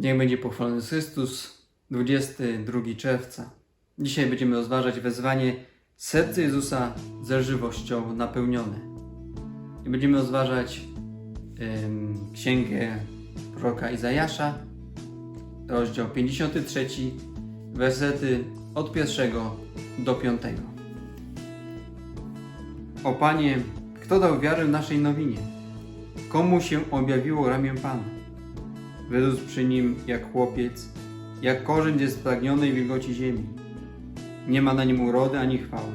Niech będzie pochwalony Chrystus, 22 czerwca. Dzisiaj będziemy rozważać wezwanie Serce Jezusa ze żywnością napełnione. I będziemy rozważać em, księgę proroka Izajasza, rozdział 53, wersety od pierwszego do piątego. O Panie, kto dał wiarę naszej nowinie? Komu się objawiło ramię Pana? Wyrósł przy nim jak chłopiec, jak korzeń ze spragnionej wilgoci ziemi. Nie ma na nim urody ani chwały.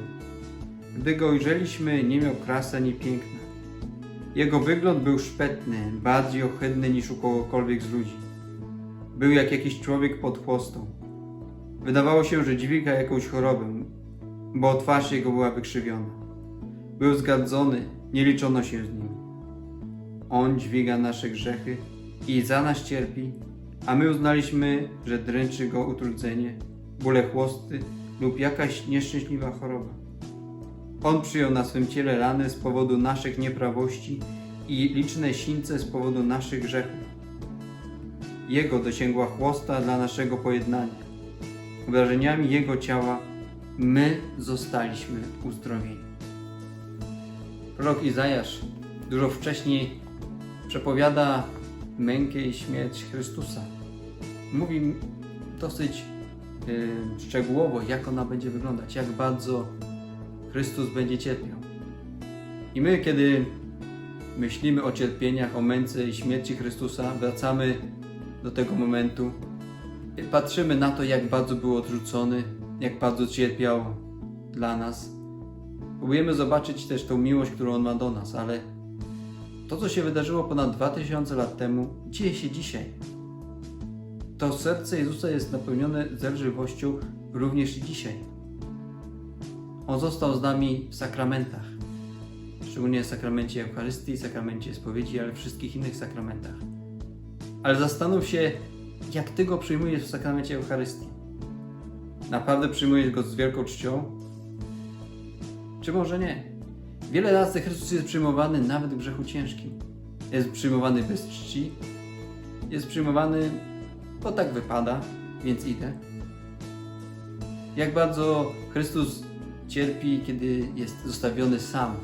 Gdy go ujrzeliśmy, nie miał krasy ani piękna. Jego wygląd był szpetny, bardziej ohydny niż u kogokolwiek z ludzi. Był jak jakiś człowiek pod chwostą. Wydawało się, że dźwiga jakąś chorobę, bo twarz jego była wykrzywiona. Był zgardzony, nie liczono się z nim. On dźwiga nasze grzechy i za nas cierpi, a my uznaliśmy, że dręczy go utrudzenie, bóle chłosty lub jakaś nieszczęśliwa choroba. On przyjął na swym ciele rany z powodu naszych nieprawości i liczne sińce z powodu naszych grzechów. Jego dosięgła chłosta dla naszego pojednania. Wrażeniami Jego ciała my zostaliśmy uzdrowieni. Prorok Izajasz dużo wcześniej przepowiada mękę i śmierć Chrystusa. Mówi dosyć y, szczegółowo, jak ona będzie wyglądać, jak bardzo Chrystus będzie cierpiał. I my, kiedy myślimy o cierpieniach, o męce i śmierci Chrystusa, wracamy do tego momentu patrzymy na to, jak bardzo był odrzucony, jak bardzo cierpiał dla nas. Próbujemy zobaczyć też tą miłość, którą On ma do nas, ale to, co się wydarzyło ponad 2000 lat temu, dzieje się dzisiaj. To serce Jezusa jest napełnione zelżywością również i dzisiaj. On został z nami w sakramentach, szczególnie w sakramencie Eucharystii, sakramencie spowiedzi, ale wszystkich innych sakramentach. Ale zastanów się, jak Ty go przyjmujesz w sakramencie Eucharystii. Naprawdę przyjmujesz go z wielką czcią? Czy może nie? Wiele razy Chrystus jest przyjmowany nawet w grzechu ciężkim. Jest przyjmowany bez czci. Jest przyjmowany, bo tak wypada, więc idę. Jak bardzo Chrystus cierpi, kiedy jest zostawiony sam.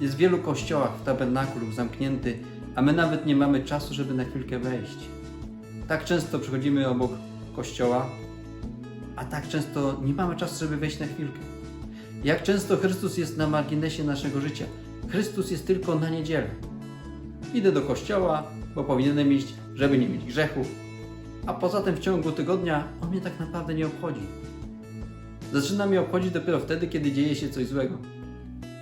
Jest w wielu kościołach w tabernakulum zamknięty, a my nawet nie mamy czasu, żeby na chwilkę wejść. Tak często przychodzimy obok kościoła, a tak często nie mamy czasu, żeby wejść na chwilkę. Jak często Chrystus jest na marginesie naszego życia. Chrystus jest tylko na niedzielę. Idę do kościoła, bo powinienem iść, żeby nie mieć grzechów, a poza tym w ciągu tygodnia on mnie tak naprawdę nie obchodzi. Zaczyna mnie obchodzić dopiero wtedy, kiedy dzieje się coś złego.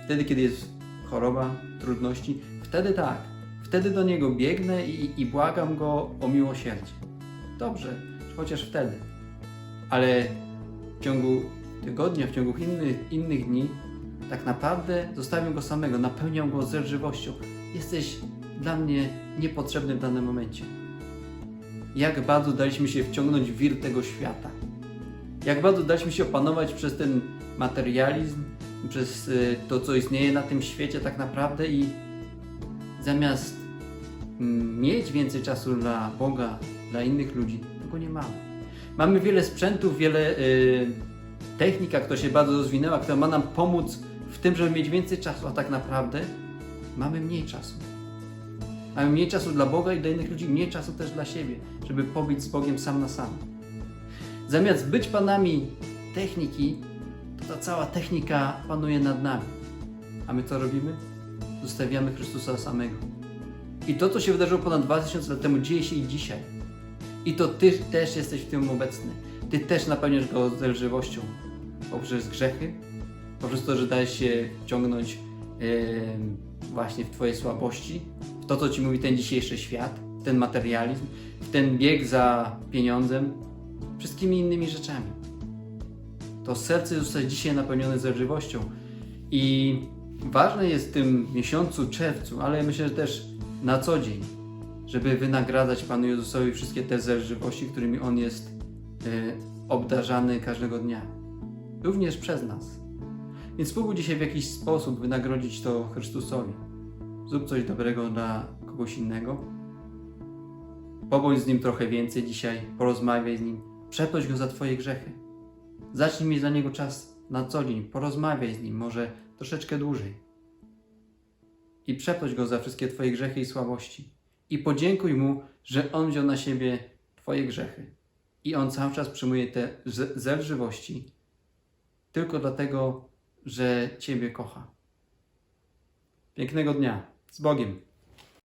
Wtedy, kiedy jest choroba, trudności, wtedy tak. Wtedy do niego biegnę i, i błagam go o miłosierdzie. Dobrze, chociaż wtedy. Ale w ciągu tygodnia, w ciągu innych, innych dni, tak naprawdę zostawiam go samego, napełniam go zelżywością. Jesteś dla mnie niepotrzebny w danym momencie. Jak bardzo daliśmy się wciągnąć w wir tego świata. Jak bardzo daliśmy się opanować przez ten materializm, przez y, to, co istnieje na tym świecie tak naprawdę i zamiast mm, mieć więcej czasu dla Boga, dla innych ludzi, tego nie mamy. Mamy wiele sprzętów, wiele y, technik, która się bardzo rozwinęła, która ma nam pomóc w tym, żeby mieć więcej czasu, a tak naprawdę mamy mniej czasu. Mamy mniej czasu dla Boga i dla innych ludzi, mniej czasu też dla siebie, żeby pobyć z Bogiem sam na sam. Zamiast być panami techniki, to ta cała technika panuje nad nami. A my co robimy? Zostawiamy Chrystusa samego. I to, co się wydarzyło ponad 2000 lat temu, dzieje się i dzisiaj. I to Ty też jesteś w tym obecny. Ty też napełniasz go zelżywością poprzez grzechy, poprzez to, że dajesz się wciągnąć em, właśnie w Twoje słabości, w to, co Ci mówi ten dzisiejszy świat, w ten materializm, w ten bieg za pieniądzem, wszystkimi innymi rzeczami. To serce zostaje dzisiaj napełnione zelżywością i ważne jest w tym miesiącu, czerwcu, ale myślę, że też na co dzień, żeby wynagradzać Panu Jezusowi wszystkie te zelżywości, którymi On jest e, obdarzany każdego dnia. Również przez nas. Więc spróbuj dzisiaj w jakiś sposób wynagrodzić to Chrystusowi. Zrób coś dobrego dla kogoś innego. Pobądź z nim trochę więcej dzisiaj, porozmawiaj z nim, przeproś go za twoje grzechy. Zacznij mieć dla niego czas na co dzień, porozmawiaj z nim, może troszeczkę dłużej. I przeproś go za wszystkie twoje grzechy i słabości. I podziękuj mu, że on wziął na siebie twoje grzechy. I on cały czas przyjmuje te zelżywości tylko dlatego, że ciebie kocha. Pięknego dnia. Z Bogiem.